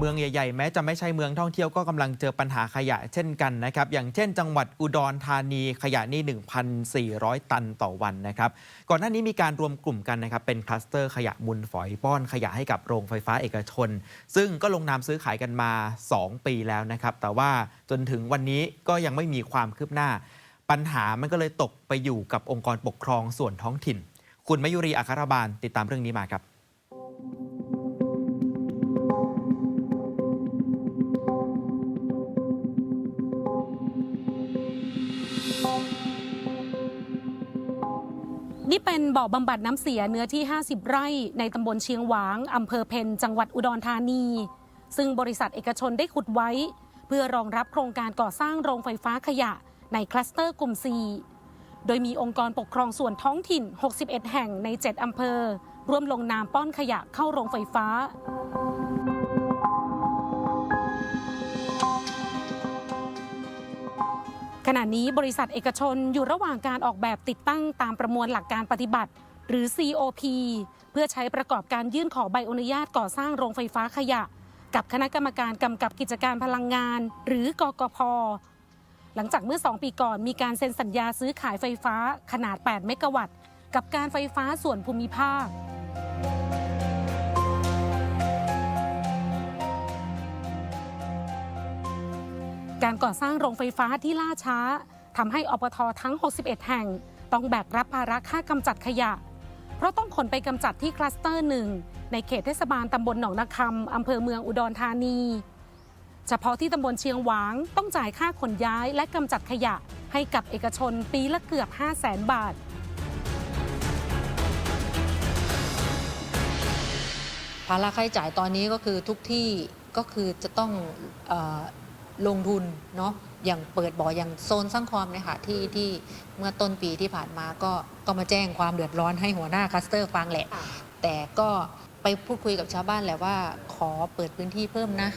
เมืองใหญ่ๆ แม้จะไม่ใช่เมืองท่องเที่ยวก็กำลังเจอปัญหาขยะเช่นกันนะครับ อย่างเช่นจังหวัดอุดรธานีขยะนี่ 1,400 ตันต่อวันนะครับ ก่อนหน้านี้มีการรวมกลุ่มกันนะครับ เป็นคลัสเตอร์ขยะมูลฝอยป้อนขยะให้กับโรงไฟฟ้าเอกชน ซึ่งก็ลงนามซื้อขายกันมา 2 ปีแล้วนะครับ แต่ว่าจนถึงวันนี้ก็ยังไม่มีความคืบหน้า ปัญหามันก็เลยตกไปอยู่กับองค์กรปกครองส่วนท้องถิ่น คุณมยุรีอัครบาลติดตามเรื่องนี้มาครับ นี่เป็นบ่อบำบัดน้ำเสียเนื้อที่ 50 ไร่ในตำบลเชียงหวางอำเภอเพนจังหวัดอุดรธานี ซึ่งบริษัทเอกชนได้ขุดไว้ เพื่อรองรับโครงการก่อสร้างโรงไฟฟ้าขยะในคลัสเตอร์กลุ่ม4โดยมีองค์กรปกครองส่วนท้องถิ่น 61 แห่งใน 7 อำเภอ ร่วมลงนามป้อนขยะเข้าโรงไฟฟ้า ขณะนี้บริษัทเอกชนอยู่ระหว่างการออกแบบติดตั้งตามประมวลหลักการปฏิบัติ หรือ COP เพื่อใช้ประกอบการยื่นขอใบอนุญาตก่อสร้างโรงไฟฟ้าขยะ กับคณะกรรมการกำกับกิจการพลังงาน หรือกกพหลังจากเมื่อ 2 ปีก่อนมีการเซ็นสัญญาซื้อขายไฟฟ้าขนาด 8 เมกะวัตต์ กับการไฟฟ้าส่วนภูมิภาค การก่อสร้างโรงไฟฟ้าที่ล่าช้าทำให้อปททั้ง 61 แห่ง ต้องแบกรับภาระค่ากำจัดขยะ เพราะต้องขนไปกำจัดที่คลัสเตอร์หนึ่งในเขตเทศบาลตำบลหนองนาคำอำเภอเมืองอุดรธานี เฉพาะที่ตำบลเชียงหวางต้องจ่ายค่าขนย้ายและกำจัดขยะให้กับเอกชนปีละเกือบ 5 0 0แสนบาท ภาระค่าใช้จ่ายตอนนี้ก็คือทุกที่ก็คือจะต้องเออ ลงทุนเนาะอย่างเปิดบ่ออย่างโซนสร้างความเนี่ยค่ะที่ที่เมื่อต้นปีที่ผ่านมาก็ก็มาแจ้งความเดือดร้อนให้หัวหน้าคลัสเตอร์ฟังแหละ แต่ก็ไปพูดคุยกับชาวบ้านแหละว่า ขอเปิดพื้นที่เพิ่มนะ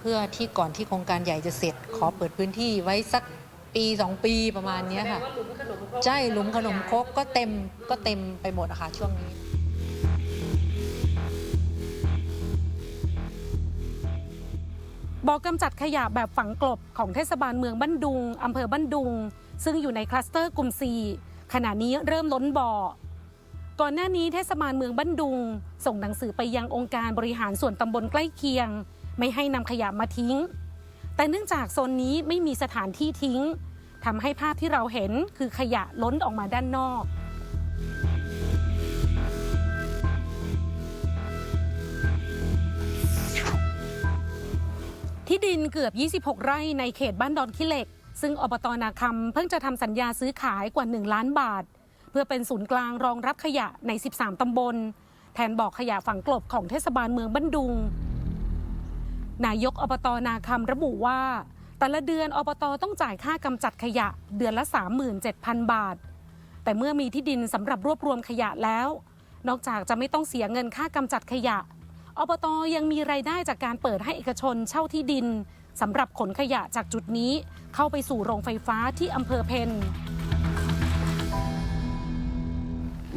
เพื่อที่ก่อนที่โครงการใหญ่จะเสร็จ ขอเปิดพื้นที่ไว้สักปีสองปีประมาณเนี้ยค่ะ ใช่หลุมขนมครกก็เต็มก็เต็มไปหมดอะค่ะช่วงนี้ บ่อกำจัดขยะแบบฝังกลบของเทศบาลเมืองบ้านดุงอำเภอบ้านดุง ซึ่งอยู่ในคลัสเตอร์กลุ่ม 4 ขณะนี้เริ่มล้นบ่อ ก่อนหน้านี้เทศบาลเมืองบ้านดุง ส่งหนังสือไปยังองค์การบริหารส่วนตำบลใกล้เคียง ไม่ให้นำขยะมาทิ้ง แต่เนื่องจากโซนนี้ไม่มีสถานที่ทิ้งทำให้ภาพที่เราเห็นคือขยะล้นออกมาด้านนอก ที่ดินเกือบ 26 ไร่ในเขตบ้านดอนขี้เหล็ก ซึ่งอบตนาคำเพิ่งจะทำสัญญาซื้อขายกว่า 1 ล้านบาท เพื่อเป็นศูนย์กลางรองรับขยะใน 13 ตำบล แทนบอกขยะฝังกลบของเทศบาลเมืองบ้านดุง นายกอบตนาคำระบุว่า แต่ละเดือนอบตต้องจ่ายค่ากำจัดขยะเดือนละ 37,000 บาท แต่เมื่อมีที่ดินสำหรับรวบรวมขยะแล้ว นอกจากจะไม่ต้องเสียเงินค่ากำจัดขยะ อบตยังมีรายได้จากการเปิดให้เอกชนเช่าที่ดินสำหรับขนขยะจากจุดนี้เข้าไปสู่โรงไฟฟ้าที่อำเภอเพน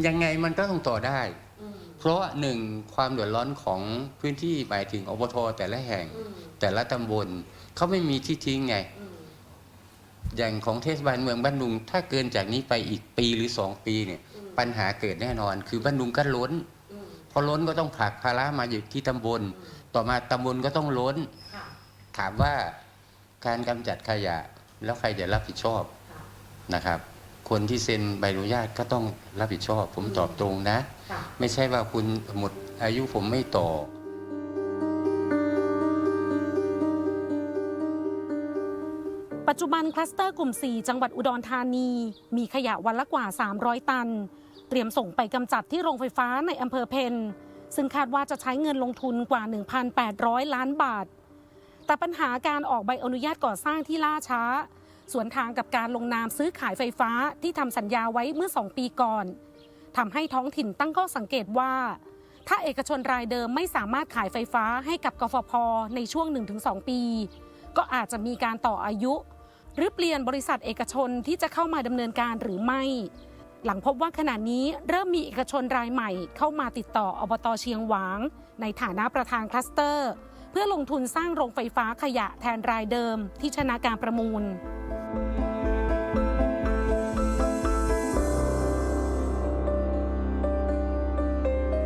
ยังไงมันก็ต้องต่อได้ เพราะหนึ่งความเดือดร้อนของพื้นที่หมายถึงอบทแต่ละแห่ง แต่ละตำบลเขาไม่มีที่ทิ้งไง อย่างของเทศบาลเมืองบ้านดุง ถ้าเกินจากนี้ไปอีกปีหรือสองปีเนี่ย ปัญหาเกิดแน่นอน คือบ้านดุงก็ล้นพ อล้นก็ต้องผลักภาระมาอยู่ที่ตำบล ต่อมาตำบลก็ต้องล้น ถามว่าการกำจัดขยะแล้วใครจะรับผิดชอบนะครับ คนที่เซ็นใบอนุญาตก็ต้องรับผิดชอบ ผมตอบตรงนะ ไม่ใช่ว่าคุณหมดอายุผมไม่ต่อปัจจุบันคลัสเตอร์กลุ่ม 4 จังหวัดอุดรธานี มีขยะวันละกว่า 300 ตัน เตรียมส่งไปกำจัดที่โรงไฟฟ้าในอำเภอเพนซึ่งคาดว่าจะใช้เงินลงทุนกว่า 1,800 ล้านบาท แต่ปัญหาการออกใบอนุญาตก่อสร้างที่ล่าช้า สวนทางกับการลงนามซื้อขายไฟฟ้าที่ทำสัญญาไว้เมื่อ 2 ปีก่อนทำให้ท้องถิ่นตั้งข้อสังเกตว่า ถ้าเอกชนรายเดิมไม่สามารถขายไฟฟ้าให้กับกฟผในช่วง 1-2 ปี ก็อาจจะมีการต่ออายุ หรือเปลี่ยนบริษัทเอกชนที่จะเข้ามาดำเนินการหรือไม่ หลังพบว่าขณะนี้เริ่มมีเอกชนรายใหม่เข้ามาติดต่ออบตเชียงหวาง ในฐานะประธานคลัสเตอร์ เพื่อลงทุนสร้างโรงไฟฟ้าขยะแทนรายเดิมที่ชนะการประมูล